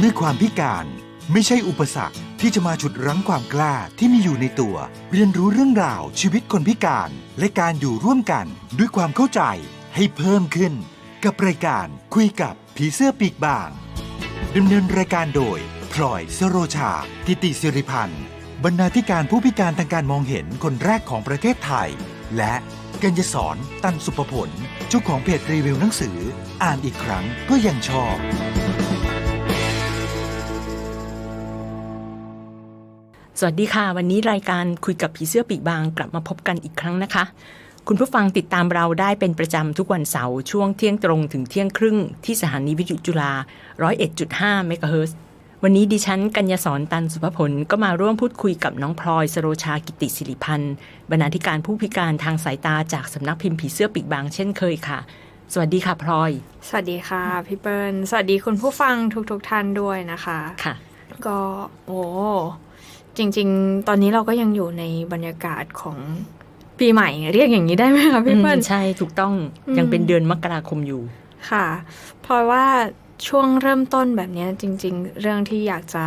เมื่อความพิการไม่ใช่อุปสรรคที่จะมาฉุดรั้งความกล้าที่มีอยู่ในตัว เรียนรู้เรื่องราวชีวิตคนพิการ และการอยู่ร่วมกันด้วยความเข้าใจให้เพิ่มขึ้น กับรายการคุยกับผีเสื้อปีกบางดำเนินรายการโดยพลอยสโรชากิติสิริพันธ์บรรณาธิการผู้พิการทางการมองเห็นคนแรกของประเทศไทย และกัญญสอนตันสุภผลเจ้าของเพจรีวิวหนังสือ อ่านอีกครั้งก็ยังชอบ สวัสดีค่ะ วันนี้รายการคุยกับผีเสื้อปีกบางกลับมาพบกันอีกครั้งนะคะ คุณผู้ฟังติดตามเราได้เป็นประจำทุกวันเสาร์ช่วงเที่ยงตรงถึงเที่ยงครึ่งที่สถานีวิทยุจุฬา101.5เมกะเฮิรตซ์วันนี้ดิฉันกัญญาสอนตันสุภพล ก็มาร่วมพูดคุยกับน้องพลอยสโรชากิติศิริพันธ์บรรณาธิการผู้พิการทางสายตาจากสำนักพิมพ์ผีเสื้อปีกบางเช่นเคยค่ะ สวัสดีค่ะพลอย สวัสดีค่ะพี่เปิ้ลสวัสดีคุณผู้ฟังทุกๆทท่านด้วยนะคะค่ะ ก็โอ้ จริง ๆ ตอนนี้เราก็ยังอยู่ในบรรยากาศของปีใหม่ เรียกอย่างนี้ได้ไหมคะพี่เปิ้ลอืมใช่ถูกต้องอืมยังเป็นเดือนมกราคมอยู่ ค่ะ เพราะว่าช่วงเริ่มต้นแบบเนี้ยจริง ๆ เรื่องที่อยากจะ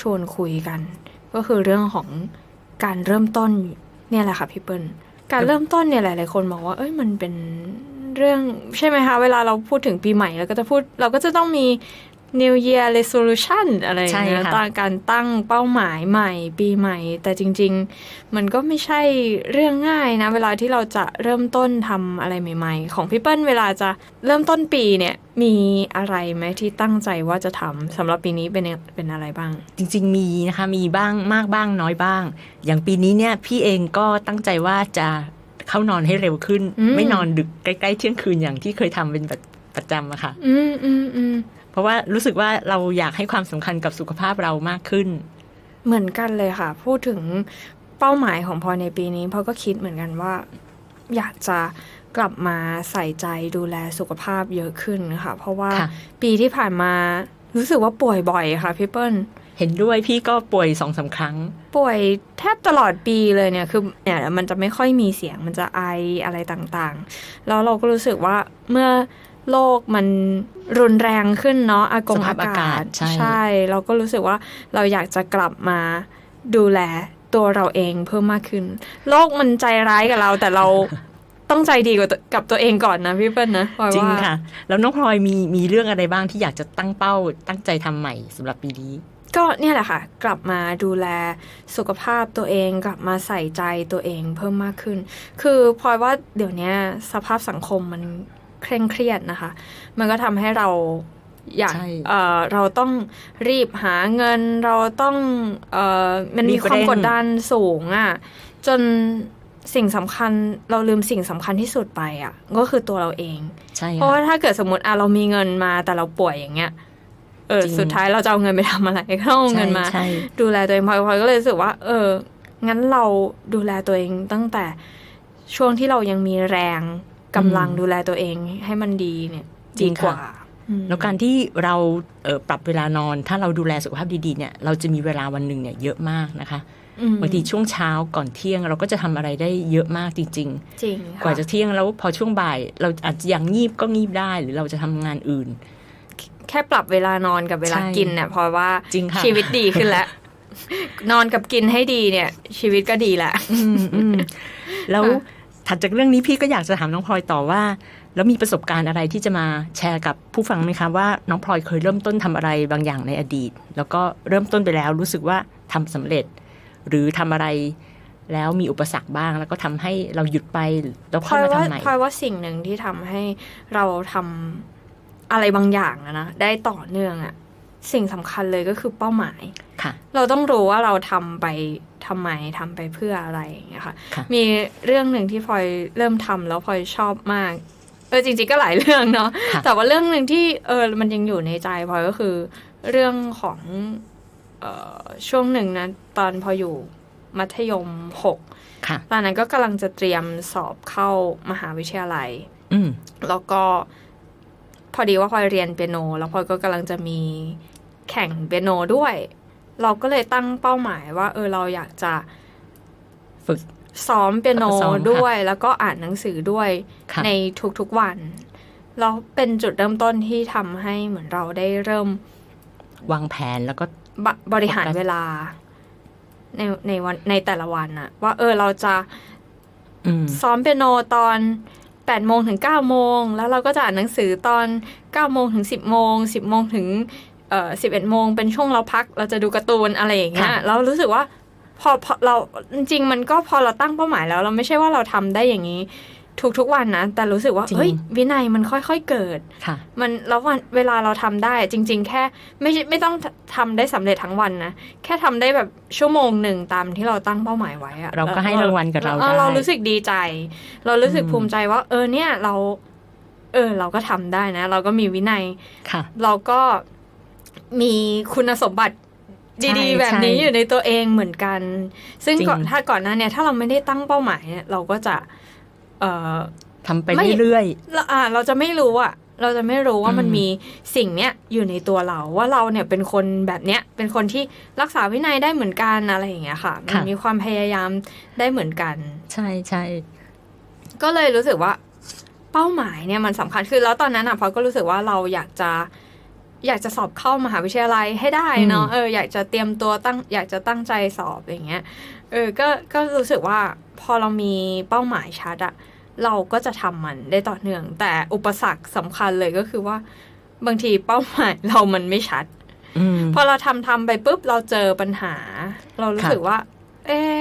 ชวนคุยกัน ก็คือเรื่องของการเริ่มต้นเนี่ยแหละค่ะพี่เปิ้ลการเริ่มต้นเนี่ยหลาย ๆ คนบอกว่า เอ้ยมันเป็นเรื่องใช่ไหมคะเวลาเราพูดถึงปีใหม่เราก็จะพูดเราก็จะต้องมี New Year Resolution อะไรอย่างเงี้ยใช่ค่ะตั้งการตั้งเป้าหมายใหม่ปีใหม่ แต่จริง ๆ มันก็ไม่ใช่เรื่องง่ายนะ เวลาที่เราจะเริ่มต้นทำอะไรใหม่ ๆ ของพี่เปิ้ลเวลาจะเริ่มต้นปีเนี่ยมีอะไรไหมที่ตั้งใจว่าจะทำสำหรับปีนี้เป็นเป็นอะไรบ้าง จริง ๆ มีนะคะมีบ้างมากบ้างน้อยบ้าง อย่างปีนี้เนี่ยพี่เองก็ตั้งใจว่าจะเข้านอนให้เร็วขึ้นอืมไม่นอนดึกใกล้ ๆ เที่ยงคืนอย่างที่เคยทำเป็นประประจำอะค่ะ อืมอืมอืม เพราะว่ารู้สึกว่าเราอยากให้ความสำคัญกับสุขภาพเรามากขึ้น เหมือนกันเลยค่ะ พูดถึงเป้าหมายของพลอยในปีนี้พลอยก็คิดเหมือนกันว่า อยากจะกลับมาใส่ใจดูแลสุขภาพเยอะขึ้นค่ะ เพราะว่าค่ะปีที่ผ่านมารู้สึกว่าป่วยบ่อยค่ะพี่เปิ้ลเห็นด้วยพี่ก็ป่วยสองสาครั้ง ป่วยแทบตลอดปีเลยเนี่ยคือเนี่ยมันจะไม่ค่อยมีเสียงมันจะไออะไรต่างๆ แล้วเราก็รู้สึกว่าเมื่อ โลกมันรุนแรงขึ้นเนาะอากงสภาพอากาศ ใช่ เราก็รู้สึกว่าเราอยากจะกลับมาดูแลตัวเราเองเพิ่มมากขึ้น โลกมันใจร้ายกับเราแต่เราต้องใจดีกับตัวกับตัวเองก่อนนะพี่เปิ้ลนะพลอยจริงว่าค่ะ แล้วน้องพลอยมีมีเรื่องอะไรบ้างที่อยากจะตั้งเป้า ตั้งใจทำใหม่สำหรับปีนี้ก็เนี่ยแหละค่ะ กลับมาดูแลสุขภาพตัวเอง กลับมาใส่ใจตัวเองเพิ่มมากขึ้น คือพลอยว่าเดี๋ยวนี้สภาพสังคมมัน เคร่งเครียดนะคะ มันก็ทำให้เราอยากใช่เอ่อเราต้องรีบหาเงินเราต้องเอ่อมันมีรีบความเร่งกดดันสูงอะ่ะ จนสิ่งสำคัญเราลืมสิ่งสำคัญที่สุดไปอะ่ะ ก็คือตัวเราเองใช่เพราะค่ะว่าถ้าเกิดสมมติอะเรามีเงินมาแต่เราป่วยอย่างเงี้ยเออจริงสุดท้ายเราจะเอาเงินไปทำอะไรก็ต้องเอาเงินมาใช่ดูแลตัวเองพลอยพลอยก็เลยรู้สึกว่า เออ งั้นเราดูแลตัวเองตั้งแต่ช่วงที่เรายังมีแรง กำลังดูแลตัวเองให้มันดีเนี่ยจริดีงกค่ะว่าอืมแล้วการที่เราเอ่อปรับเวลานอน ถ้าเราดูแลสุขภาพดีๆเนี่ย เราจะมีเวลาวันหนึ่งเนี่ยเยอะมากนะคะอืมบางทีช่วงเช้าก่อนเที่ยงเราก็จะทำอะไรได้เยอะมากจริงจริงๆค่กว่าจะเที่ยงแล้วพอช่วงบ่าย เราอาจจะยังงีบก็งีบได้หรือเราจะทำงานอื่น แค่ปรับเวลานอนกับเวลาใช่กินเนี่ยเพราะว่าจริงค่ะชีวิตดีขึ้นแล้ว นอนกับกินให้ดีเนี่ย ชีวิตก็ดีแหละอืมอืมแล้วค่ะ ถัดจากเรื่องนี้พี่ก็อยากจะถามน้องพลอยต่อว่า แล้วมีประสบการณ์อะไรที่จะมาแชร์กับผู้ฟังไหมคะว่าน้องพลอยเคยเริ่มต้นทำอะไรบางอย่างในอดีต แล้วก็เริ่มต้นไปแล้วรู้สึกว่าทำสำเร็จ หรือทำอะไรแล้วมีอุปสรรคบ้างแล้วก็ทำให้เราหยุดไปแล้วค่อยมาทำใหม่พลอยว่าสิ่งหนึ่งที่ทำให้เราทำอะไรบางอย่างนะได้ต่อเนื่องอะ สิ่งสำคัญเลยก็คือเป้าหมายค่ะเราต้องรู้ว่าเราทำไปทำไมทำไปเพื่ออะไรอย่างเงี้ยค่ะค่ะมีเรื่องหนึ่งที่พลอยเริ่มทำแล้วพลอยชอบมากเออจริงๆก็หลายเรื่องเนาะค่ะแต่ว่าเรื่องหนึ่งที่เออมันยังอยู่ในใจพลอยก็คือ เรื่องของเออช่วงหนึ่งนะตอนพออยู่มัธยมหกค่ะตอนนั้นก็กำลังจะเตรียมสอบเข้ามหาวิทยาลัยอืมแล้วก็พอดีว่าพลอยเรียนเปียโน แล้วพลอยก็กำลังจะมี แข่งเปียโนด้วย เราก็เลยตั้งเป้าหมายว่า เออเราอยากจะฝึกซ้อมเปียโนซ้อมค่ะด้วย แล้วก็อ่านหนังสือด้วยค่ะในทุกๆวันแล้วเป็นจุดเริ่มต้นที่ทำให้เหมือนเราได้เริ่ม วางแผนแล้วก็บบริหารเวลา ในในวันในแต่ละวันอะว่า เออเราจะอืมซ้อมเปียโนตอน8โมงถึง9โมง แล้วเราก็จะอ่านหนังสือตอน9โมงถึง10โมง10โมงถึง เอ่อ11โมงเป็นช่วงเราพักเราจะดูการ์ตูนอะไรอย่างเงี้ยค่ะเรารู้สึกว่าพอพอเราจริง ๆ มันก็พอเราตั้งเป้าหมายแล้ว เราไม่ใช่ว่าเราทำได้อย่างนี้ทุกๆวันนะ แต่รู้สึกว่าเฮ้ยวินัยมันค่อยๆเกิดค่ะมันแล้ววันเวลาเราทำได้จริง ๆ แค่ไม่ใช่ไม่ต้องทำได้สำเร็จทั้งวันนะแค่ทำได้แบบชั่วโมงหนึ่งตามที่เราตั้งเป้าหมายไว้อะเราก็ให้รางวัลกับเราออได้เรารู้สึกดีใจ เรารู้สึกอืมภูมิใจว่า เออเนี่ยเรา เออ เราก็ทำได้นะ เราก็มีวินัยค่ะ เราก็ มีคุณสมบัติใช่ดีๆ แบบนี้ใช่อยู่ในตัวเองเหมือนกัน ซึ่งจริงก่อนถ้าก่อนหน้าเนี่ยถ้าเราไม่ได้ตั้งเป้าหมายเนี่ยเราก็จะ เออทำไปไม่เรื่อยเราอ่า เราจะไม่รู้อะ เราจะไม่รู้ว่ามันอืมมีสิ่งเนี้ยอยู่ในตัวเราว่าเราเนี่ยเป็นคนแบบเนี้ย เป็นคนที่รักษาวินัยได้เหมือนกันอะไรอย่างเงี้ยค่ะ มันมีความพยายามได้เหมือนกันๆใช่ใช่ก็เลยรู้สึกว่า เป้าหมายเนี่ยมันสำคัญคือแล้วตอนนั้นอะพอก็รู้สึกว่าเราอยากจะ อยากจะสอบเข้ามหาวิทยาลัยให้ได้เนาะเอออยากจะเตรียมตัวตั้ง อยากจะตั้งใจสอบอย่างเงี้ยเออก็ก็รู้สึกว่าพอเรามีเป้าหมายชัดอะเราก็จะทำมันได้ต่อเนื่อง แต่อุปสรรคสำคัญเลยก็คือว่า บางทีเป้าหมายเรามันไม่ชัดอืมพอเราทำทำไปปุ๊บเราเจอปัญหา เรารู้ค่ะสึกว่า เอ๊ะ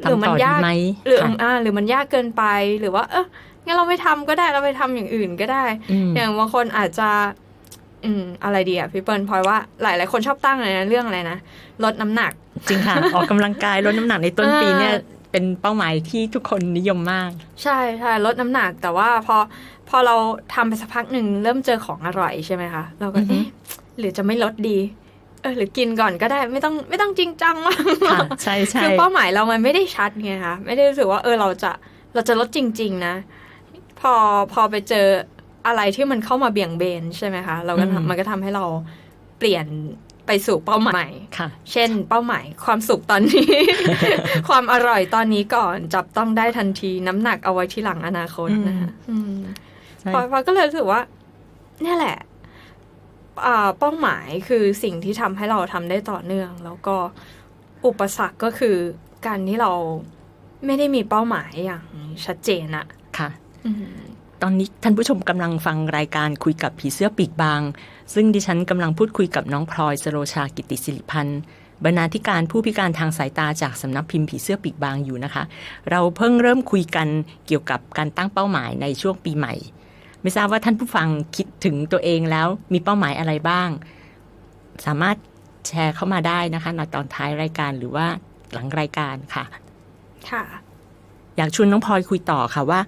หรือทำมัต่นอดียากไหมหรือค่ะอ่า หรือมันยากเกินไปหรือว่า เอองั้นเราไม่ทำก็ได้เราไปทำอย่างอื่นก็ได้อืมอย่างบางคนอาจจะ อืมอะไรดีอะพี่เปิ้ลพลอยว่าหลายหลาย ๆ คนชอบตั้งเลยนะเรื่องอะไรนะลดน้ำหนัก จริงค่ะ ออกกำลังกายลดน้ำหนักในต้นปีเนี่ยอ่าเป็นเป้าหมายที่ทุกคนนิยมมาก ใช่ใช่ลดน้ำหนัก แต่ว่าพอพอเราทำไปสักพักหนึ่งเริ่มเจอของอร่อยใช่ไหมคะเราก็อือฮึเอ๊ะหรือจะไม่ลดดีเออหรือกินก่อนก็ได้ไม่ต้องไม่ต้องจริงจังมากค่ะใช่ใช่คือเป้าหมายเรามันไม่ได้ชัดไงคะไม่ได้รู้สึกว่าเออเราจะเราจะลดจริง ๆ นะ พอพอไปเจอ อะไรที่มันเข้ามาเบี่ยงเบนใช่ไหมคะเราก็ทำมันก็ทำให้เราเปลี่ยนไปสู่เป้าหมายค่ะเช่น เป้าหมายความสุขตอนนี้ ความอร่อยตอนนี้ก่อนจับต้องได้ทันทีน้ำหนักเอาไว้ที่หลังอนาคตนะคะอืมใช่พอพอก็เลยรู้สึกว่าเนี่ยแหละอ่าเป้าหมายคือสิ่งที่ทำให้เราทำได้ต่อเนื่อง แล้วก็อุปสรรคก็คือการที่เราไม่ได้มีเป้าหมายอย่างชัดเจนอะค่ะอืม ตอนนี้ท่านผู้ชมกำลังฟังรายการคุยกับผีเสื้อปีกบาง ซึ่งดิฉันกำลังพูดคุยกับน้องพลอยสโรชากิติศิริพันธ์บรรณาธิการผู้พิการทางสายตาจากสำนักพิมพ์ผีเสื้อปีกบางอยู่นะคะ เราเพิ่งเริ่มคุยกันเกี่ยวกับการตั้งเป้าหมายในช่วงปีใหม่ ไม่ทราบว่าท่านผู้ฟังคิดถึงตัวเองแล้วมีเป้าหมายอะไรบ้าง สามารถแชร์เข้ามาได้นะคะในตอนท้ายรายการหรือว่าหลังรายการค่ะ ค่ะ อยากชวนน้องพลอยคุยต่อค่ะว่า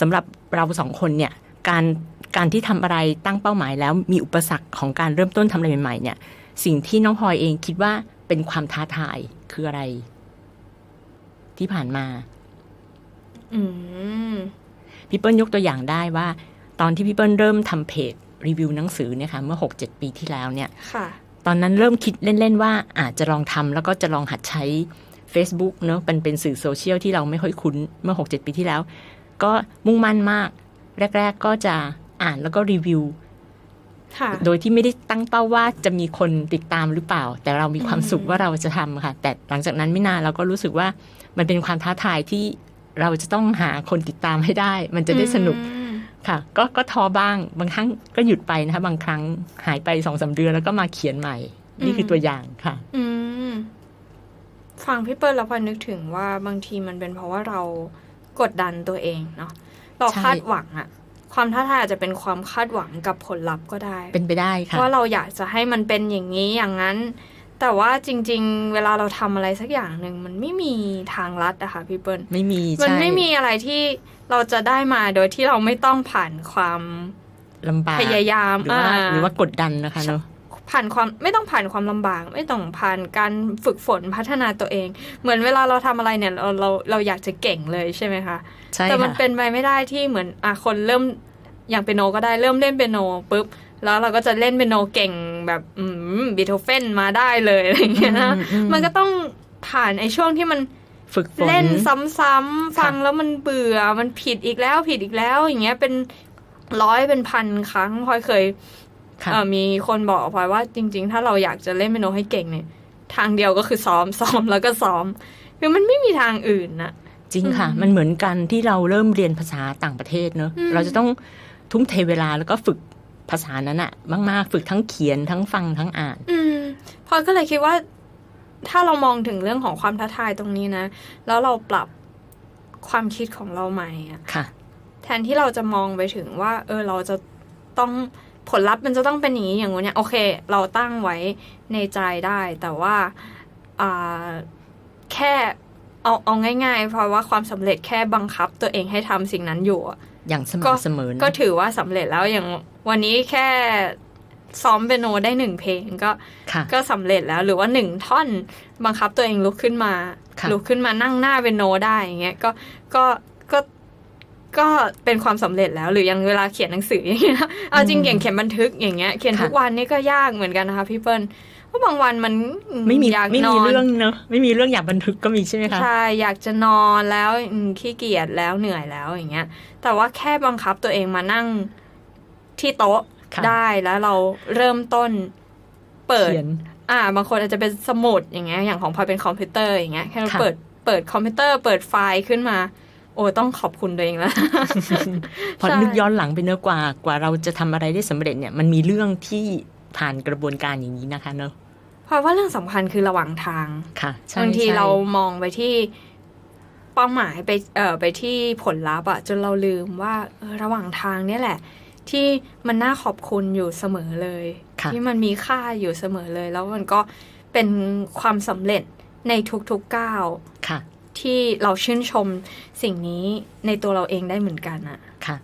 สำหรับเราสองคนเนี่ยการการที่ทำอะไรตั้งเป้าหมายแล้วมีอุปสรรคของการเริ่มต้นทำอะไรใหม่ๆเนี่ย สิ่งที่น้องพลอยเองคิดว่าเป็นความท้าทายคืออะไร ที่ผ่านมา อืมพี่เปิ้ลยกตัวอย่างได้ว่า ตอนที่พี่เปิ้ลเริ่มทำเพจรีวิวหนังสือเนี่ยค่ะเมื่อ6-7ปีที่แล้วเนี่ยค่ะตอนนั้นเริ่มคิดเล่น ๆ ว่าอาจจะลองทำแล้วก็จะลองหัดใช้ Facebook เนอะเป็นเป็นสื่อโซเชียลที่เราไม่ค่อยคุ้นเมื่อ6-7ปีที่แล้ว ก็มุ่งมั่นมาก แรก ๆ ก็จะอ่านแล้วก็รีวิวค่ะโดยที่ไม่ได้ตั้งเป้าว่าจะมีคนติดตามหรือเปล่า แต่เรามีความอืมสุขว่าเราจะทำค่ะ แต่หลังจากนั้นไม่นานเราก็รู้สึกว่ามันเป็นความท้าทายที่เราจะต้องหาคนติดตามให้ได้ มันจะได้สนุกอืมค่ะ ก็ก็ท้อบ้างบางครั้งก็หยุดไปนะคะ บางครั้งหายไปสองสาเดือนแล้วก็มาเขียนใหม่ นี่คือตัวอย่างค่ะ อืมฟังพี่เปิ้ลแล้วพอนึกถึงว่าบางทีมันเป็นเพราะว่าเรา กดดันตัวเองเนาะเราใช่คาดหวังอะความท้าทายอาจจะเป็นความคาดหวังกับผลลัพธ์ก็ได้ เป็นไปได้ค่ะว่าเราอยากจะให้มันเป็นอย่างนี้อย่างนั้น แต่ว่าจริง ๆ เวลาเราทำอะไรสักอย่างหนึ่งมันไม่มีทางลัดอะค่ะพี่เปิ้ลไม่มีมันใช่ไม่มีอะไรที่เราจะได้มาโดยที่เราไม่ต้องผ่านความลำบากพยายามหรือว่าาหรือว่ากดดันนะคะเนาะ ผ่านความไม่ต้องผ่านความลำบาก ไม่ต้องผ่านการฝึกฝนพัฒนาตัวเอง เหมือนเวลาเราทำอะไรเนี่ยเราเราเราอยากจะเก่งเลยใช่ไหมคะใช่แต่มันค่ะเป็นไปไม่ได้ที่เหมือนอะคนเริ่มอย่างเปียโนก็ได้เริ่มเล่นเปียโนปุ๊บแล้วเราก็จะเล่นเปียโนเก่งแบบอืมบีโธเฟนมาได้เลยอะไรอย่างเงี้ยนะอือืมันก็ต้องผ่านไอ้ช่วงที่มันฝึกฝนเล่นซ้ำๆฟังค่ะแล้วมันเบื่อมันผิดอีกแล้วผิดอีกแล้ว อย่างเงี้ยเป็นร้อยเป็นพันครั้งพลอยเคยค่ะเอ่อ มีคนบอกพลอยว่าจริง ๆ ถ้าเราอยากจะเล่นเปียโนให้เก่งเนี่ย ทางเดียวก็คือซ้อมซ้อมแล้วก็ซ้อม คือมันไม่มีทางอื่นนะจริงค่ะอืมมันเหมือนกันที่เราเริ่มเรียนภาษาต่างประเทศเนอะอืมเราจะต้องทุ่มเทเวลาแล้วก็ฝึกภาษานั้นอะมากๆฝึกทั้งเขียนทั้งฟังทั้งอ่าน อืมพลอยก็เลยคิดว่า ถ้าเรามองถึงเรื่องของความท้าทายตรงนี้นะ แล้วเราปรับความคิดของเราใหม่อะค่ะ แทนที่เราจะมองไปถึงว่า เออเราจะต้อง ผลลัพธ์มันจะต้องเป็นอย่างนี้อย่างงู้นเนี่ยโอเค เราตั้งไว้ในใจได้ แต่ว่าอ่าแค่เอาเอาง่ายๆ เพราะว่าความสำเร็จแค่บังคับตัวเองให้ทำสิ่งนั้นอยู่อะอย่างสก็ม่ำเสมอนะก็ถือว่าสำเร็จแล้วอย่างวันนี้แค่ซ้อมเปียโนได้หนึ่งเพลงก็ค่ะก็สำเร็จแล้วหรือว่าหนึ่งท่อนบังคับตัวเองลุกขึ้นมาค่ะลุกขึ้นมานั่งหน้าเป็นโนได้อย่างเงี้ยก็ก็ ก็ก็เป็นความสำเร็จแล้วหรือยังเวลาเขียนหนังสืออย่างเงี้ยเอาจริงอย่างเขียนบันทึกอย่างเงี้ยเขียนทุกวันนี่ก็ยากเหมือนกันนะคะพี่เปิ้ลเพราะบางวันมันไม่มีอยากไม่นมีอนเรื่องเนอะไม่มีเรื่องอยากบันทึกก็มีใช่ไหมคะใช่อยากจะนอนแล้วอืมขี้เกียจแล้วเหนื่อยแล้วอย่างเงี้ย แต่ว่าแค่บังคับตัวเองมานั่งที่โต๊ะค่ะได้แล้วเราเริ่มต้นเปิดเขียนอ่า บางคนอาจจะเป็นสมุดอย่างเงี้ยอย่างของพลอยเป็นคอมพิวเตอร์อย่างเงี้ยแค่เราค่ะเปิดเปิดคอมพิวเตอร์เปิดไฟล์ขึ้นมา โอ้ต้องขอบคุณตัวเองแล้วพอใช่นึกย้อนหลังไปเนอะกว่ากว่าเราจะทำอะไรได้สำเร็จเนี่ยมันมีเรื่องที่ผ่านกระบวนการอย่างนี้นะคะเนอะเพราะว่าเรื่องสำคัญคือระหว่างทางค่ะใช่บางทีใช่เรามองไปที่เป้าหมายไปเอ่อไปที่ผลลัพธ์อะจนเราลืมว่าเออระหว่างทางเนี่ยแหละ ที่มันน่าขอบคุณอยู่เสมอเลยค่ะที่มันมีค่าอยู่เสมอเลย แล้วมันก็เป็นความสำเร็จในทุกๆก้าวค่ะ ที่เราชื่นชมสิ่งนี้ในตัวเราเองได้เหมือนกันอะค่ะ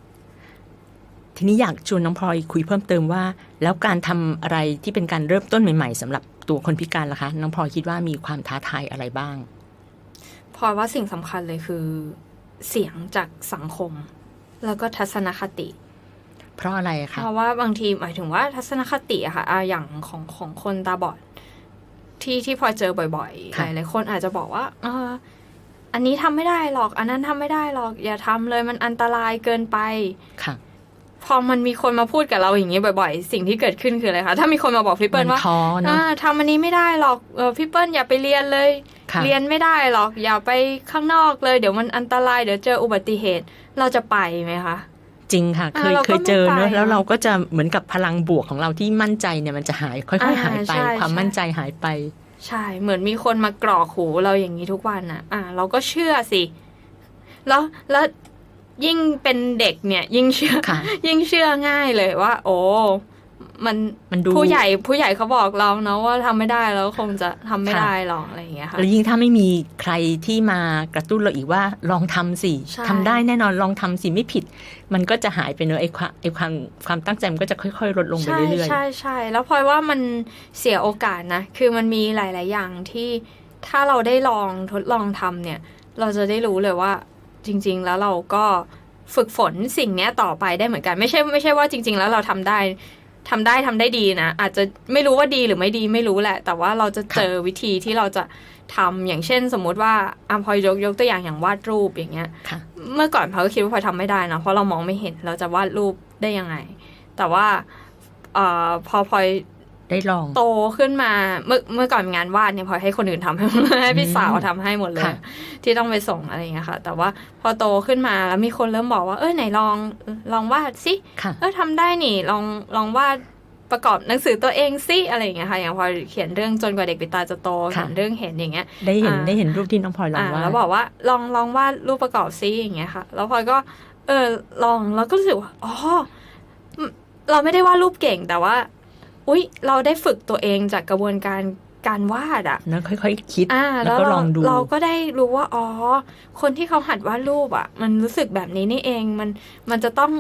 ทีนี้อยากชวนน้องพลอยคุยเพิ่มเติมว่า แล้วการทำอะไรที่เป็นการเริ่มต้นใหม่ ๆสำหรับตัวคนพิการล่ะคะ น้องพลอยคิดว่ามีความท้าทายอะไรบ้างเพราะว่าสิ่งสำคัญเลยคือ เสียงจากสังคม แล้วก็ทัศนคติเพราะอะไรคะเพราะว่าบางทีหมายถึงว่าทัศนคติอะค่ะอ่าอย่างของของคนตาบอดที่ที่พลอยเจอบ่อยๆหค่ะลายๆคนอาจจะบอกว่าเออ อันนี้ทำไม่ได้หรอก อันนั้นทำไม่ได้หรอก อย่าทำเลยมันอันตรายเกินไปค่ะพอมันมีคนมาพูดกับเราอย่างนี้บ่อยๆ สิ่งที่เกิดขึ้นคืออะไรคะถ้ามีคนมาบอกพี่เปิ้ลมันว่าท้อเนอะอ่าทำอันนี้ไม่ได้หรอกเออพี่เปิ้ลอย่าไปเรียนเลยค่ะเรียนไม่ได้หรอก อย่าไปข้างนอกเลย เดี๋ยวมันอันตรายเดี๋ยวเจออุบัติเหตุ เราจะไปไหมคะจริงค่ะ เคยอ่าเราก็เคยเจอเนอะไม่ไปแล้วเราก็จะเหมือนกับพลังบวกของเราที่มั่นใจเนี่ยมันจะหายค่อยอ่าๆหายไปใช่ความใช่มั่นใจหายไป ใช่ เหมือนมีคนมากรอกหูเราอย่างนี้ทุกวันอะอ่าเราก็เชื่อสิ แล้วแล้วยิ่งเป็นเด็กเนี่ย ยิ่งเชื่อค่ะยิ่งเชื่อง่ายเลยว่า โอ้ มันมันดูผู้ใหญ่ผู้ใหญ่เขาบอกเราเนาะว่าทำไม่ได้แล้วคงจะทำไม่ได้หรอกอะไรอย่างเงี้ยค่ะแล้วยิ่งถ้าไม่มีใครที่มากระตุ้นเราอีกว่าลองทำสิใช่ทำได้แน่นอนลองทำสิไม่ผิด มันก็จะหายไปเนอะไอ้ความไอ้ความความตั้งใจมันก็จะค่อย ๆ ลดลงไปใช่เรื่อยใช่ใช่แล้วพลอยว่ามันเสียโอกาสนะคือมันมีหลาย ๆ อย่างที่ถ้าเราได้ลองทดลองทำเนี่ย เราจะได้รู้เลยว่าจริง ๆ แล้วเราก็ฝึกฝนสิ่งเนี้ยต่อไปได้เหมือนกัน ไม่ใช่ไม่ใช่ว่าจริง ๆ แล้วเราทำได้ ทำได้ทำได้ดีนะ อาจจะไม่รู้ว่าดีหรือไม่ดีไม่รู้แหละ แต่ว่าเราจะเจอวิธีที่เราจะทำอย่างเช่น สมมุติว่าอามพลอยยกยกตัวอย่างอย่างวาดรูปอย่างเงี้ยๆค่ะเมื่อก่อนพลอยก็คิดว่าพลอยทำไม่ได้นะเพราะเรามองไม่เห็นเราจะวาดรูปได้ยังไง แต่ว่าเอ่อพอพลอย ได้ลอง โตขึ้นมาเมื่อเมื่อก่อนงานวาดเนี่ยพลอยให้คนอื่นทำให้หมดเลยให้พี่สาวทำให้หมดเลยค่ะที่ต้องไปส่งอะไรอย่างเงี้ยค่ะ แต่ว่าพอโตขึ้นมาแล้วมีคนเริ่มบอกว่าเออไหนลองลองวาดสิค่ะเออทำได้นี่ลองลองวาดประกอบหนังสือตัวเองสิอะไรอย่างเงี้ยค่ะอย่างพอเขียนเรื่องจนกว่าเด็กปิดตาจะโตค่ะเขียนเรื่องเห็นอย่างเงี้ย ได้เห็นอ่าได้เห็นรูปที่น้องพลอยลองอ่าว่าแล้วบอกว่าลองลองวาดรูปประกอบซิอย่างเงี้ยค่ะ แล้วพลอยก็ เออลองแล้วก็รู้สึกว่าอ๋ออืมเราไม่ได้วาดรูปเก่งแต่ว่า อุ๊ย เราได้ฝึกตัวเองจากกระบวนการการวาดอะนะค่อยๆคิดอ่าแล้แล้ววก็ลเราองดูเราก็ได้รู้ว่าอ๋อคนที่เขาหัดวาดรูปอะมันรู้สึกแบบนี้นี่เองมันมันจะต้อง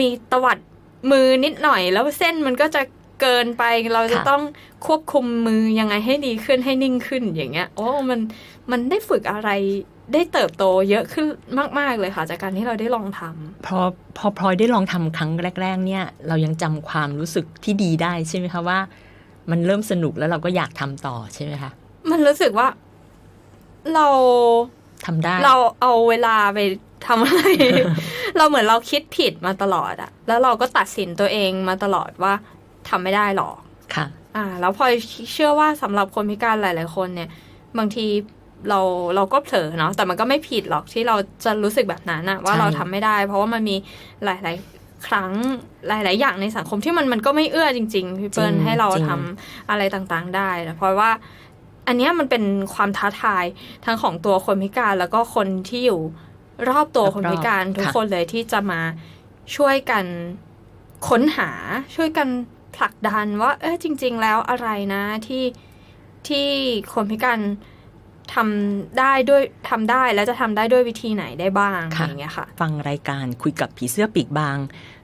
มีตวัดมือนิดหน่อย แล้วเส้นมันก็จะเกินไปเราจะค่ะต้องควบคุมมือยังไงให้ดีขึ้นให้นิ่งขึ้นอย่างเงี้ยโอ้มันมันได้ฝึกอะไร ได้เติบโตเยอะขึ้นมาก ๆ เลยค่ะ จากการที่เราได้ลองทำพอพอพลอยได้ลองทำครั้งแรก ๆ เนี่ย เรายังจำความรู้สึกที่ดีได้ใช่ไหมคะว่า มันเริ่มสนุกแล้วเราก็อยากทำต่อใช่ไหมคะ มันรู้สึกว่าเราทำได้ เราเอาเวลาไปทำอะไร เราเหมือนเราคิดผิดมาตลอดอะแล้วเราก็ตัดสินตัวเองมาตลอดว่าทำไม่ได้หรอก ค่ะ อ่า แล้วพลอยเชื่อว่าสำหรับคนพิการหลาย ๆ คนเนี่ย บางที เราเราก็เผลอเนาะแต่มันก็ไม่ผิดหรอกที่เราจะรู้สึกแบบนั้นอะว่าใช่เราทำไม่ได้ เพราะว่ามันมีหลาย ๆ ครั้งหลาย ๆ อย่างในสังคมที่มันมันก็ไม่เอื้อจริง ๆ พี่เปิ้ลจริงให้เราจริงทำอะไรต่างๆ ได้แต่เพราะว่าอันเนี้ยมันเป็นความท้าทายทั้งของตัวคนพิการแล้วก็คนที่อยู่รอบตัวคนพิการทุกคนเลยที่จะมาช่วยกันค้นหาช่วยกันผลักดันว่า เออจริง ๆ แล้วอะไรนะที่ที่คนพิการ ทำได้ด้วยทำได้แล้วจะทำได้ด้วยวิธีไหนได้บ้างค่ะอย่างเงี้ยค่ะ ฟังรายการคุยกับผีเสื้อปีกบาง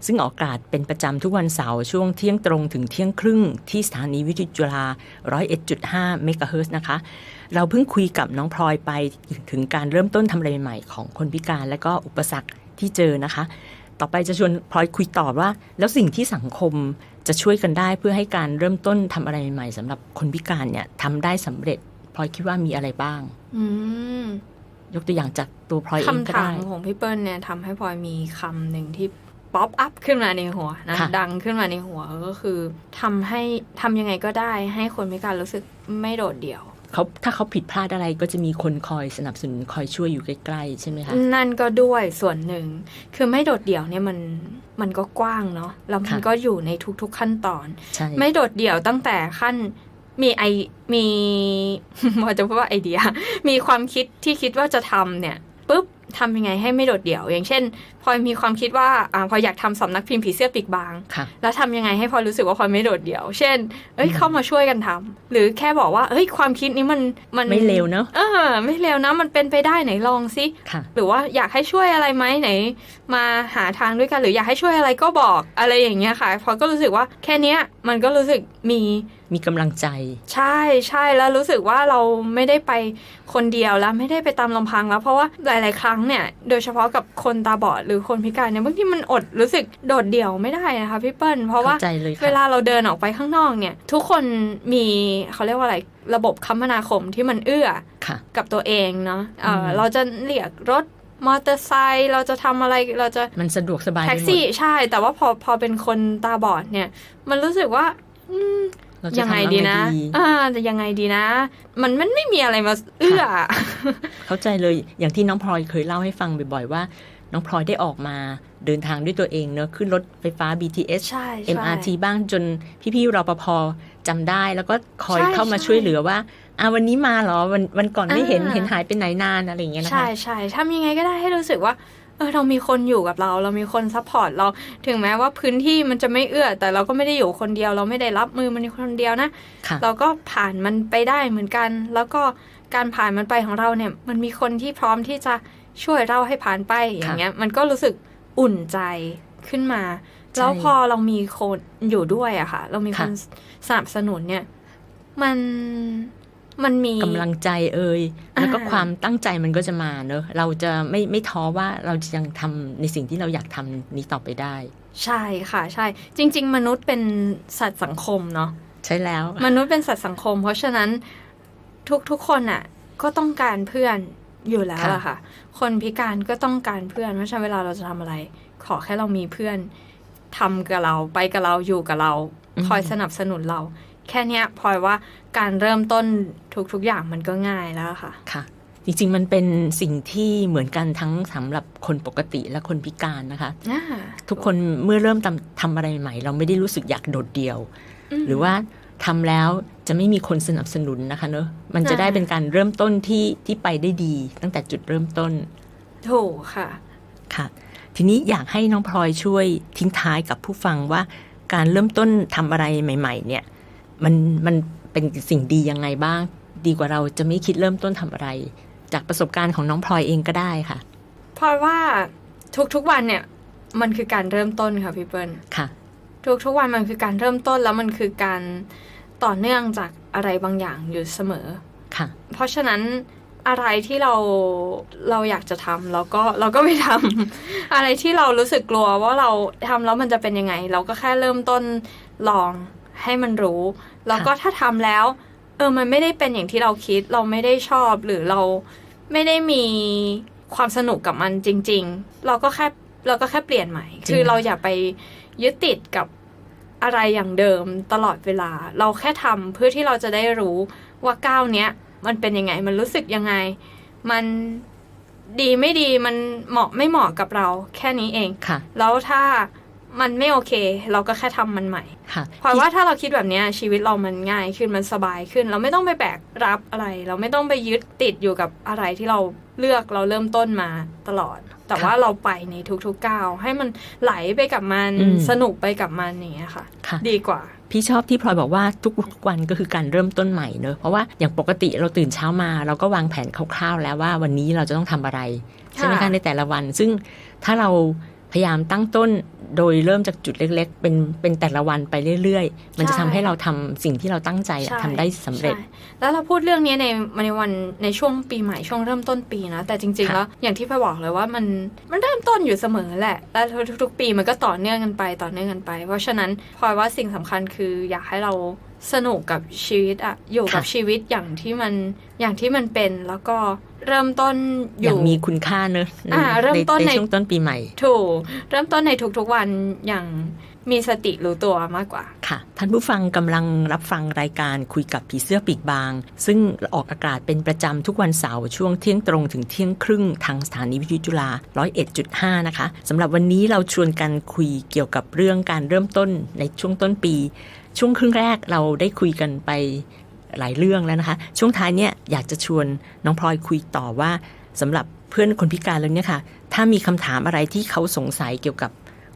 ซึ่งออกอากาศเป็นประจำทุกวันเสาร์ช่วงเที่ยงตรงถึงเที่ยงครึ่งที่สถานีวิทยุจุฬา101.5เมกะเฮิรตซ์นะคะ เราเพิ่งคุยกับน้องพลอยไปถึงการเริ่มต้นทำอะไรใหม่ๆของคนพิการและก็อุปสรรคที่เจอนะคะ ต่อไปจะชวนพลอยคุยต่อว่า แล้วสิ่งที่สังคมจะช่วยกันได้เพื่อให้การเริ่มต้นทำอะไรใหม่ๆสำหรับคนพิการเนี่ยทำได้สำเร็จพ ลอยคิดว่ามีอะไรบ้างอืมยกตัวอย่างจากตัวพลอยเองก็คำถาได้มของพี่เปิ้ลเนี่ยทำให้พลอยมีคำหนึ่งที่ป๊อปอัพขึ้นมาในหัวนะค่ะดังขึ้นมาในหัวก็คือทำให้ทำยังไงก็ได้ให้คนพิการรู้สึกไม่โดดเดี่ยวเขาถ้าเขาผิดพลาดอะไรก็จะมีคนคอยสนับสนุนคอยช่วยอยู่ใกล้ๆใช่ไหมคะ นั่นก็ด้วยส่วนหนึ่ง คือไม่โดดเดี่ยวเนี่ยมันมันก็กว้างเนาะแล้วมันค่ะก็อยู่ในทุกๆขั้นตอนใช่ไม่โดดเดี่ยวตั้งแต่ขั้น มีไอมีว่าจะพูดว่าไอเดีย มีความคิดที่คิดว่าจะทำเนี่ยปุ๊บทำยังไงให้ไม่โดดเดี่ยว อย่างเช่นพลอยมีความคิดว่าอ่าพลอยอยากทำสำนักพิมพ์ผีเสื้อปีกบางค่ะแล้วทำยังไงให้พลอยรู้สึกว่าพลอยไม่โดดเดี่ยว เช่น เอ้ยอืมเข้ามาช่วยกันทำหรือแค่บอกว่า เอ้ยความคิดนี้มันมันไม่เลวเนอะเออไม่เลวนะมันเป็นไปได้ไหนลองสิค่ะหรือว่าอยากให้ช่วยอะไรไหมไหน มาหาทางด้วยกันหรืออยากให้ช่วยอะไรก็บอกอะไรอย่างเงี้ยค่ะพลอยก็รู้สึกว่าแค่เนี้ยมันก็รู้สึกมี มีกำลังใจ ใช่ใช่แล้วรู้สึกว่าเราไม่ได้ไปคนเดียวแล้วไม่ได้ไปตามลำพังแล้ว เพราะว่าหลาย ๆ ครั้งเนี่ยโดยเฉพาะกับคนตาบอดหรือคนพิการเนี่ยบางทีมันอดรู้สึกโดดเดี่ยวไม่ได้นะคะพี่เปิ้ลเพราะว่าเข้าใจเลยค่ะเวลาเราเดินออกไปข้างนอกเนี่ย ทุกคนมีเขาเรียกว่าอะไรระบบคมนาคมที่มันเอื้อค่ะกับตัวเองเนาะเออมเราจะเรียกรถมอเตอร์ไซค์เราจะทำอะไรเราจะมันสะดวกสบายไปแท็กหมดซี่ใช่ แต่ว่าพอพอเป็นคนตาบอดเนี่ย มันรู้สึกว่าอืม เราจะยังไงทำดีนะอะไรดีอ่าจะยังไงดีนะ มันมันไม่มีอะไรมาเอื้อเข้าใจเลยอย่างที่น้องพลอยเคยเล่าให้ฟังบ่อยๆว่า น้องพลอยได้ออกมาเดินทางด้วยตัวเองเนอะขึ้นรถไฟฟ้า BTS ใช่ใช่ MRT บ้างจนพี่ๆรปภจำได้แล้วก็คอยใช่เข้ามาใช่ช่วยเหลือว่าอ่าวันนี้มาเหรอวันวันก่อนไม่เห็นอ่าเห็นหายไปไหนนานอะไรอย่างเงี้ยนะใช่คะใช่ทำยังไงก็ได้ให้รู้สึกว่า เออเรามีคนอยู่กับเรา เรามีคนซัพพอร์ตเราถึงแม้ว่าพื้นที่มันจะไม่เอื้อ แต่เราก็ไม่ได้อยู่คนเดียว เราไม่ได้รับมือมันคนเดียวนะค่ะเราก็ผ่านมันไปได้เหมือนกัน แล้วก็การผ่านมันไปของเราเนี่ย มันมีคนที่พร้อมที่จะช่วยเราให้ผ่านไปอย่างเงี้ย มันก็รู้สึกอุ่นใจขึ้นมา แล้วพอเรามีคนอยู่ด้วยอะค่ะ เรามีคนสนับสนุนเนี่ย มัน มันมีกำลังใจเอ่ยแล้วก็อ่าความตั้งใจมันก็จะมาเนอะเราจะไม่ไม่ท้อว่าเราจะยังทำในสิ่งที่เราอยากทำนี้ต่อไปได้ ใช่ค่ะ ใช่ จริง ๆ มนุษย์เป็นสัตว์สังคมเนาะใช่แล้ว มนุษย์เป็นสัตว์สังคม เพราะฉะนั้นทุกทุกคนอะ ก็ต้องการเพื่อนอยู่แล้วค่ะอะค่ะ คนพิการก็ต้องการเพื่อนเพราะฉะนั้นเวลาเราจะทำอะไร ขอแค่เรามีเพื่อนทำกับเราไปกับเราอยู่กับเรา คอยสนับสนุนเรา แค่เนี้ยพลอยว่าการเริ่มต้นทุกๆอย่างมันก็ง่ายแล้วค่ะค่ะ จริงๆมันเป็นสิ่งที่เหมือนกันทั้งสำหรับคนปกติและคนพิการนะคะอ่าทุกคนเมื่อเริ่มทำทำอะไรใหม่ เราไม่ได้รู้สึกอยากโดดเดี่ยวมหรือว่าทำแล้วจะไม่มีคนสนับสนุนนะคะเนอะมันจะได้อ่าเป็นการเริ่มต้นที่ที่ไปได้ดี ตั้งแต่จุดเริ่มต้นถูกค่ะค่ะ ทีนี้อยากให้น้องพลอยช่วยทิ้งท้ายกับผู้ฟังว่า การเริ่มต้นทำอะไรใหม่ ๆ เนี่ย มันมันเป็นสิ่งดียังไงบ้าง ดีกว่าเราจะไม่คิดเริ่มต้นทำอะไร จากประสบการณ์ของน้องพลอยเองก็ได้ค่ะเพราะว่าทุกๆวันเนี่ย มันคือการเริ่มต้นค่ะพี่เปิ้ลค่ะ ทุกๆวันมันคือการเริ่มต้นแล้วมันคือการต่อเนื่องจากอะไรบางอย่างอยู่เสมอค่ะ เพราะฉะนั้นอะไรที่เราเราอยากจะทำเราก็เราก็ไม่ทำอะไรที่เรารู้สึกกลัวว่าเราทำแล้วมันจะเป็นยังไง เราก็แค่เริ่มต้นลอง ให้มันรู้ แล้วก็ถ้าทำแล้ว เออมันไม่ได้เป็นอย่างที่เราคิด เราไม่ได้ชอบหรือเราไม่ได้มีความสนุกกับมันจริง ๆ เราก็แค่เราก็แค่เปลี่ยนใหม่จริงคือเราอย่าไปยึดติดกับอะไรอย่างเดิมตลอดเวลา เราแค่ทำเพื่อที่เราจะได้รู้ว่าก้าวเนี้ย มันเป็นยังไง มันรู้สึกยังไง มันดีไม่ดีมันเหมาะไม่เหมาะกับเราแค่นี้เองค่ะ แล้วถ้ามันไม่โอเค เราก็แค่ทำมันใหม่ ค่ะเพราะว่าถ้าเราคิดแบบเนี้ยชีวิตเรามันง่ายขึ้นมันสบายขึ้น เราไม่ต้องไปแบกรับอะไร เราไม่ต้องไปยึดติดอยู่กับอะไรที่เราเลือกเราเริ่มต้นมาตลอด แต่ค่ะว่าเราไปในทุกๆก้าวให้มันไหลไปกับมันอืมสนุกไปกับมันอย่างเงี้ยค่ะค่ะ ดีกว่าพี่ชอบที่พลอยบอกว่าทุกๆวันก็คือการเริ่มต้นใหม่เนอะเพราะว่าอย่างปกติเราตื่นเช้ามา เราก็วางแผนคร่าวๆแล้วว่าวันนี้เราจะต้องทำอะไรใช่ไหมค่ะคะในแต่ละวัน ซึ่งถ้าเราพยายามตั้งต้น โดยเริ่มจากจุดเล็ก ๆ เป็นเป็นแต่ละวันไปเรื่อย ๆ มันจะทำให้เราทำสิ่งที่เราตั้งใจอะใช่ทำได้สำเร็จใช่แล้วเราพูดเรื่องนี้ในในวันในช่วงปีใหม่ช่วงเริ่มต้นปีนะ แต่จริงๆค่ะแล้วอย่างที่พลอยบอกเลยว่ามันมันเริ่มต้นอยู่เสมอแหละ แล้วทุกๆปีมันก็ต่อเนื่องกันไปต่อเนื่องกันไป เพราะฉะนั้นพลอยว่าสิ่งสำคัญคืออยากให้เรา สนุกกับชีวิตอะอยู่กับชีวิตอย่างที่มันอย่างที่มันเป็นแล้วก็เริ่มต้นออย่างยู่มีคุณค่าเนอะในอ่าเริ่มต้นในในช่วงต้นปีใหม่ ถูก เริ่มต้นในทุกๆวันอย่าง มีสติรู้ตัวมากกว่าค่ะ ท่านผู้ฟังกำลังรับฟังรายการคุยกับผีเสื้อปีกบาง ซึ่งออกอากาศเป็นประจำทุกวันเสาร์ช่วงเที่ยงตรงถึงเที่ยงครึ่งทางสถานีวิทยุจุฬา101.5 นะคะสำหรับวันนี้เราชวนกันคุยเกี่ยวกับเรื่องการเริ่มต้นในช่วงต้นปี ช่วงครึ่งแรกเราได้คุยกันไปหลายเรื่องแล้วนะคะ ช่วงท้ายเนี่ยอยากจะชวนน้องพลอยคุยต่อว่าสำหรับเพื่อนคนพิการแล้วเนี่ยค่ะ ถ้ามีคำถามอะไรที่เขาสงสัยเกี่ยวกับ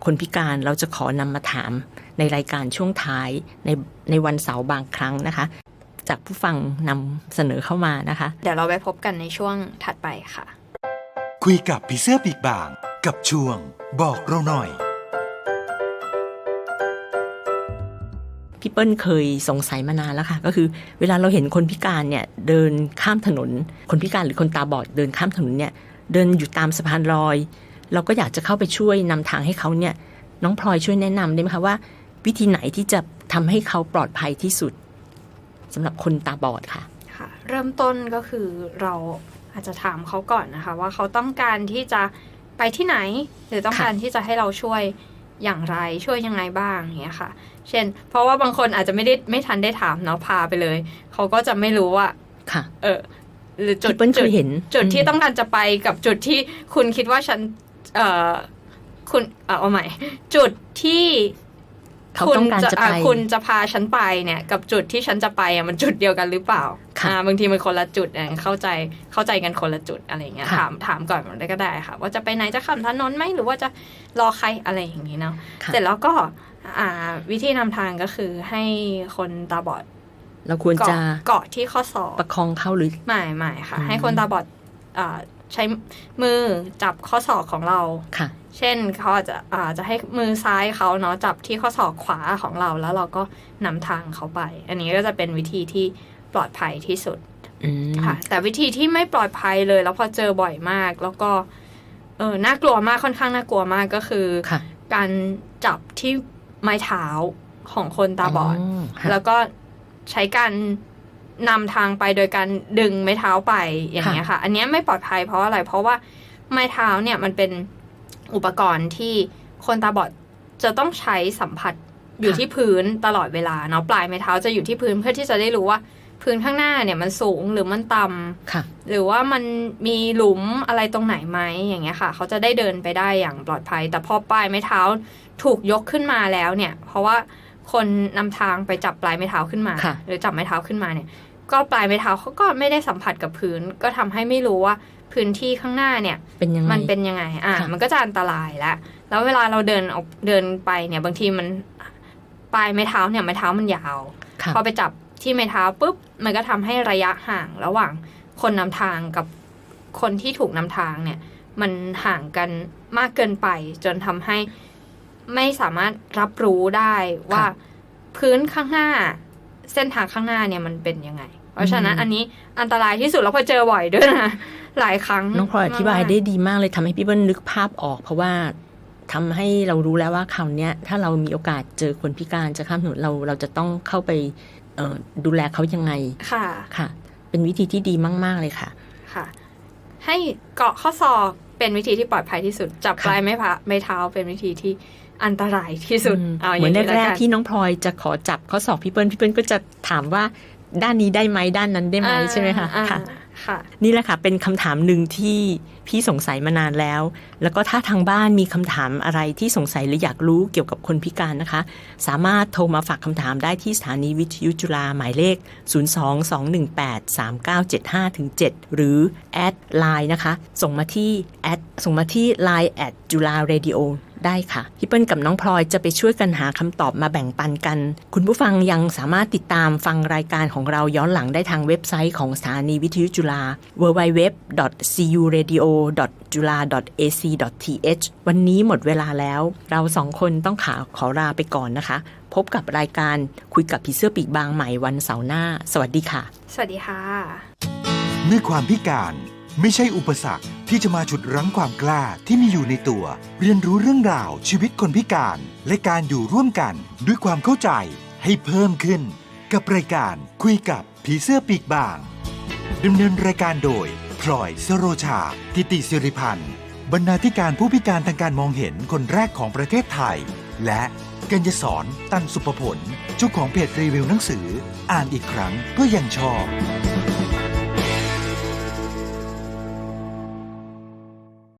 คนพิการเราจะขอนำมาถามในรายการช่วงท้ายในในวันเสาร์บางครั้งนะคะ จากผู้ฟังนำเสนอเข้ามานะคะ เดี๋ยวเราไปพบกันในช่วงถัดไปค่ะ คุยกับผีเสื้อปีกบาง กับช่วง บอกเราหน่อยพี่เปิ้ลเคยสงสัยมานานแล้วค่ะ ก็คือเวลาเราเห็นคนพิการเนี่ยเดินข้ามถนน คนพิการหรือคนตาบอดเดินข้ามถนนเนี่ยเดินอยู่ตามสะพานลอย เราก็อยากจะเข้าไปช่วยนำทางให้เขาเนี่ยน้องพลอยช่วยแนะนำได้ไหมคะว่า วิธีไหนที่จะทำให้เขาปลอดภัยที่สุดสำหรับคนตาบอดค่ะค่ะ เริ่มต้นก็คือเราอาจจะถามเขาก่อนนะคะ ว่าเขาต้องการที่จะไปที่ไหน หรือต้องค่ะการที่จะให้เราช่วยอย่างไรช่วยยังไงบ้างอย่างเงี้ยค่ะ เช่น เพราะว่าบางคนอาจจะไม่ได้ไม่ทันได้ถามเนาะพาไปเลย เขาก็จะไม่รู้ว่าค่ะ เออหรือจุดพี่เปิ้ลเคจุดยเห็น จุดที่มต้องการจะไปกับจุดที่คุณคิดว่าฉัน เอ่อคุณเอ่อเอาใหม่ จุดที่เขาต้องการจะอ่ไปคุณจะพาฉันไปเนี่ย กับจุดที่ฉันจะไปอะมันจุดเดียวกันหรือเปล่าค่ะอ่าบางทีมันคนละจุดอะเข้าใจเข้าใจกันคนละจุดอะไรอย่างเงี้ยค่ะถามถามก่อนได้ก็ได้ค่ะ ว่าจะไปไหนจะข้ามถนนไหมหรือว่าจะรอใครอะไรอย่างนี้เนาะค่ะเสร็จแล้วก็อ่าวิธีนำทางก็คือให้คนตาบอด เราควรเกาะจะเกาะที่ข้อศอกประคองเขาหรือไม่ไม่ค่ะอืมให้คนตาบอดอ่า ใช้มือจับข้อศอกของเราค่ะ เช่นเขาอาจจะอาจจะให้มือซ้ายเขาเนาะจับที่ข้อศอกขวาของเราแล้วเราก็นำทางเขาไป อันนี้ก็จะเป็นวิธีที่ปลอดภัยที่สุดอืมค่ะ แต่วิธีที่ไม่ปลอดภัยเลย แล้วพอเจอบ่อยมาก แล้วก็ เออน่ากลัวมากค่อนข้างน่ากลัวมากก็คือค่ะการจับที่ไม้เท้าของคนตาบอดค่ะแล้วก็ใช้การ นำทางไปโดยการดึงไม้เท้าไปอย่างเงี้ยค่ะ อันเนี้ยไม่ปลอดภัยเพราะอะไร เพราะว่าไม้เท้าเนี่ยมันเป็นอุปกรณ์ที่คนตาบอดจะต้องใช้สัมผัสอยู่ค่ะที่พื้นตลอดเวลาเนาะปลายไม้เท้าจะอยู่ที่พื้นเพื่อที่จะได้รู้ว่า พื้นข้างหน้าเนี่ยมันสูงหรือมันต่ำค่ะหรือว่ามันมีหลุมอะไรตรงไหนไหมอย่างเงี้ยค่ะ เขาจะได้เดินไปได้อย่างปลอดภัย แต่พอปลายไม้เท้าถูกยกขึ้นมาแล้วเนี่ย เพราะว่า คนนำทางไปจับปลายไม้เท้าขึ้นมาค่ะหรือจับไม้เท้าขึ้นมาเนี่ย ก็ปลายไม้เท้าเขาก็ไม่ได้สัมผัสกับพื้น ก็ทำให้ไม่รู้ว่าพื้นที่ข้างหน้าเนี่ยเป็นยังไงมันเป็นยังไงอะค่ะมันก็จะอันตรายแล้วแล้วเวลาเราเดินออกเดินไปเนี่ย บางทีมันปลายไม้เท้าเนี่ยไม้เท้ามันยาวค่ะพอไปจับที่ไม้เท้าปุ๊บมันก็ทำให้ระยะห่างระหว่างคนนำทางกับคนที่ถูกนำทางเนี่ย มันห่างกันมากเกินไปจนทำให้ ไม่สามารถรับรู้ได้ว่าค่ะพื้นข้างหน้า เส้นทางข้างหน้าเนี่ยมันเป็นยังไง เพราะฉะนั้นอืมอันนี้อันตรายที่สุดแล้วพอเจอบ่อยด้วยนะหลายครั้งน้องพลอยอธิบายมกๆได้ดีมากเลยทำให้พี่เบิ้ลนึกภาพออก เพราะว่าทำให้เรารู้แล้วว่าคราวเนี้ยถ้าเรามีโอกาสเจอคนพิการจะข้ามถนนเราเราจะต้องเข้าไปเอ่อดูแลเขายังไงค่ะค่ะ เป็นวิธีที่ดีมาก ๆ เลยค่ะค่ะ ให้เกาะข้อศอกเป็นวิธีที่ปลอดภัยที่สุด จับค่ะปลายไม้พะไม้เท้าเป็นวิธีที่ อันตรายที่สุดอืมเอาอเหมืย่าองนนี้แรแล้วกกันๆที่น้องพลอยจะขอจับข้อสอบพี่เปิ้ลพี่เปิ้ลก็จะถามว่าด้านนี้ได้ไหมด้านนั้นได้ไหมอ่าใช่ไหมคะอ่าค่ะค่ะนี่แหละค่ะเป็นคำถามหนึ่งที่พี่สงสัยมานานแล้ว แล้วก็ถ้าทางบ้านมีคำถามอะไรที่สงสัยหรืออยากรู้เกี่ยวกับคนพิการนะคะ สามารถโทรมาฝากคำถามได้ที่สถานีวิทยุจุฬาหมายเลข 022183975-7 หรือแอดไลน์นะคะ ส่งมาที่แอดส่งมาที่ Line แอดจุฬาเรดิโอ ได้ค่ะพี่เปิ้ลกับน้องพลอยจะไปช่วยกันหาคำตอบมาแบ่งปันกัน คุณผู้ฟังยังสามารถติดตามฟังรายการของเราย้อนหลังได้ทางเว็บไซต์ของสถานีวิทยุจุฬา www.curadio.jula.ac.th วันนี้หมดเวลาแล้ว เราสองคนต้องขาขอลาไปก่อนนะคะ พบกับรายการคุยกับผีเสื้อปีกบางใหม่วันเสาร์หน้า สวัสดีค่ะ สวัสดีค่ะ เมื่อความพิการ ไม่ใช่อุปสรรคที่จะมาฉุดรั้งความกล้าที่มีอยู่ในตัว เรียนรู้เรื่องราวชีวิตคนพิการ และการอยู่ร่วมกันด้วยความเข้าใจให้เพิ่มขึ้น กับรายการคุยกับผีเสื้อปีกบางดำเนินรายการโดยพลอยสโรชา กิติสิริพันธ์บรรณาธิการผู้พิการทางการมองเห็นคนแรกของประเทศไทย และกัญญสอนตันสุภผลเจ้าของเพจรีวิวหนังสือ อ่านอีกครั้งก็ยังชอบ